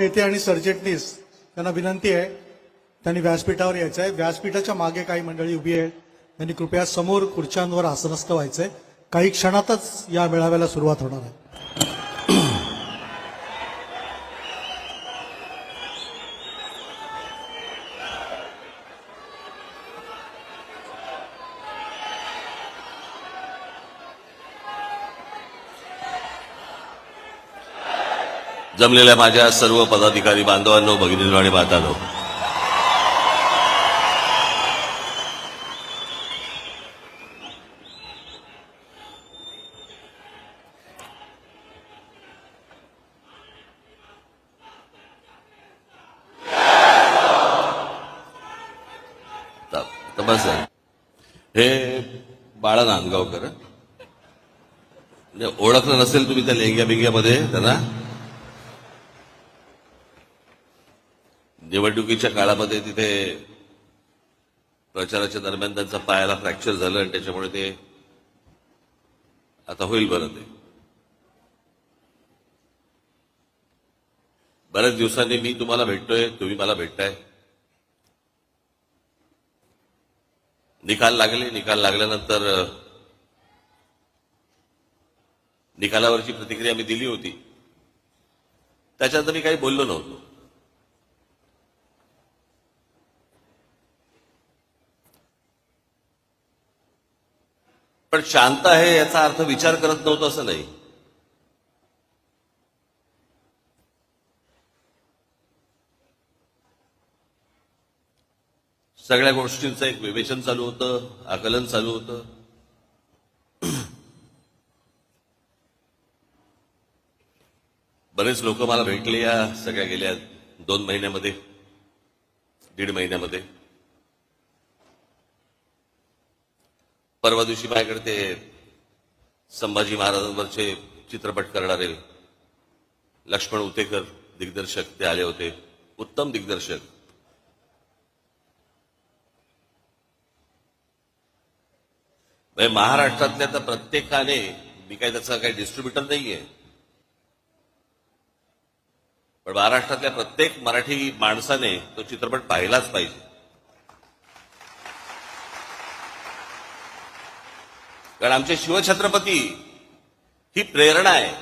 नेते आणि सरचिटणीस त्यांना विनंती आहे त्यांनी व्यासपीठावर यायचं आहे व्यासपीठाच्या मागे काही मंडळी उभी आहेत. त्यांनी कृपया समोर खुर्च्यांवर आसनस्थ व्हायचंय. काही क्षणातच या मेळाव्याला सुरुवात होणार आहे. जमलेल्या माझ्या सर्व पदाधिकारी बांधवांनो भगिनींनो आणि मातांनो त- आहे. हे बाळा नांदगावकर म्हणजे ओळखलं नसेल तुम्ही त्या लेंग्या बिंग्यामध्ये त्यांना निवडणुकीच्या काळामध्ये तिथे प्रचाराच्या दरम्यान त्यांचा पायाला फ्रॅक्चर झालं आणि त्याच्यामुळे ते आता होईल बरं ते. बऱ्याच दिवसांनी मी तुम्हाला भेटतोय तुम्ही मला भेटताय. निकाल लागले निकाल लागल्यानंतर निकालावरची प्रतिक्रिया मी दिली होती. त्याच्यानंतर मी काही बोललो नव्हतो. पण शांत आहे याचा अर्थ विचार करत नव्हतं असं नाही. सगळ्या गोष्टींचं एक विवेचन चालू होतं आकलन चालू होतं. बरेच लोक मला भेटले या सगळ्या गेल्या दोन महिन्यामध्ये दीड महिन्यामध्ये. परवा दिवशी माझ्याकडे ते संभाजी महाराजांवरचे चित्रपट करणारे लक्ष्मण उतेकर दिग्दर्शक ते आले होते. उत्तम दिग्दर्शक. म्हणजे महाराष्ट्रातल्या तर प्रत्येकाने मी काही त्याचा काही डिस्ट्रीब्युटर नाहीये. पण महाराष्ट्रातल्या प्रत्येक मराठी माणसाने तो चित्रपट पाहिलाच पाहिजे. कारण आमचे शिवछत्रपती ही प्रेरणा आहे.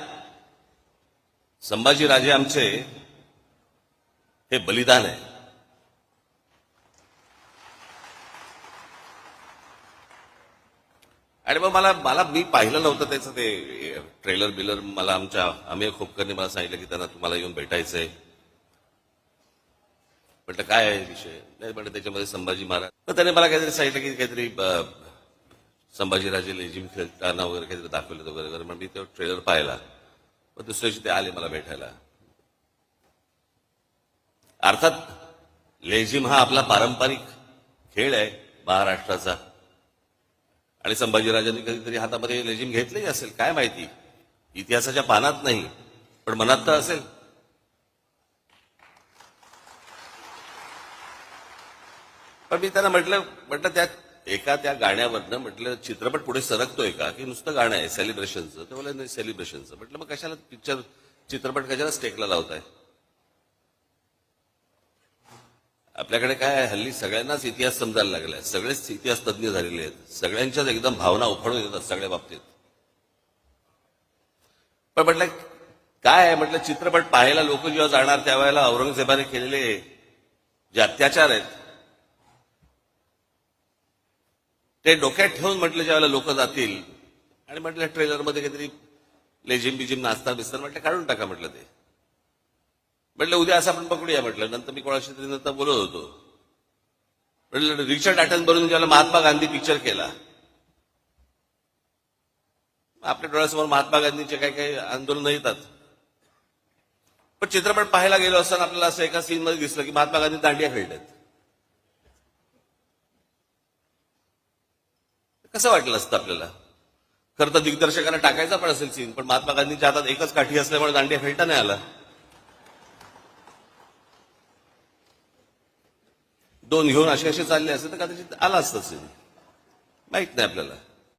संभाजीराजे आमचे हे बलिदान आहे. आणि मग मला मला मी पाहिलं नव्हतं त्याचं ते ट्रेलर बिलर मला आमच्या अमेय खोपकरने मला सांगितलं की त्यांना तुम्हाला येऊन भेटायचंय. म्हटलं काय आहे विषय? नाही म्हटलं त्याच्यामध्ये संभाजी महाराज. तर त्याने मला काहीतरी सांगितलं की काहीतरी संभाजीराजे लेझिम खेळताना वगैरे काहीतरी दाखवलं होतं वगैरे मग मी तो ट्रेलर पाहिला. मग दुसऱ्या दिवशी ते आले मला भेटायला. अर्थात लेझिम हा आपला पारंपरिक खेळ आहे महाराष्ट्राचा. आणि संभाजीराजांनी कधीतरी हातामध्ये लेझिम घेतलेली असेल काय माहिती? इतिहासाच्या पानात नाही पण मनात तर असेल. पण मी त्यांना म्हटलं म्हटलं त्यात एका त्या गाण्यावरनं म्हटलं चित्रपट पुढे सरकतोय का? की नुसतं गाणं आहे सेलिब्रेशनचं ते बोला नाही सेलिब्रेशनचं म्हटलं मग कशाला पिक्चर चित्रपट कशाला स्टेकला लावताय? आपल्याकडे काय आहे, हल्ली सगळ्यांनाच इतिहास समजायला लागलाय. सगळेच इतिहास तज्ज्ञ झालेले आहेत. सगळ्यांच्याच एकदम भावना उफाळून येतात सगळ्या बाबतीत. पण म्हटलं काय आहे? म्हटलं चित्रपट पाहायला लोक जेव्हा जाणार त्यावेळेला औरंगजेबाने केलेले जे अत्याचार आहेत ते डोक्यात ठेवून म्हटलं ज्यावेळेला लोक जातील आणि म्हटलं ट्रेलरमध्ये काहीतरी लेझिम बिजिम नाचता बिस्तर म्हटलं काढून टाका म्हटलं ते. म्हटलं उद्या असं आपण पकडूया म्हटलं. नंतर मी कोणाशी तरी नंतर बोलत होतो. म्हटलं रिचर्ड बरून ज्याला महात्मा गांधी पिक्चर केला. आपल्या डोळ्यासमोर महात्मा गांधीचे काही काही आंदोलन येतात. पण चित्रपट पाहायला गेलो असताना आपल्याला असं एका सीन मध्ये दिसलं की महात्मा गांधी दांडिया खेळतात. कसं वाटलं असतं आपल्याला? खरं तर दिग्दर्शकांना टाकायचा पण असेल सीन पण महात्मा गांधींच्या हातात एकच काठी असल्यामुळे दांडिया फेलता नाही आला. दोन घेऊन असे असे चालले असते तर कदाचित आला असतं सीन माहीत नाही आपल्याला.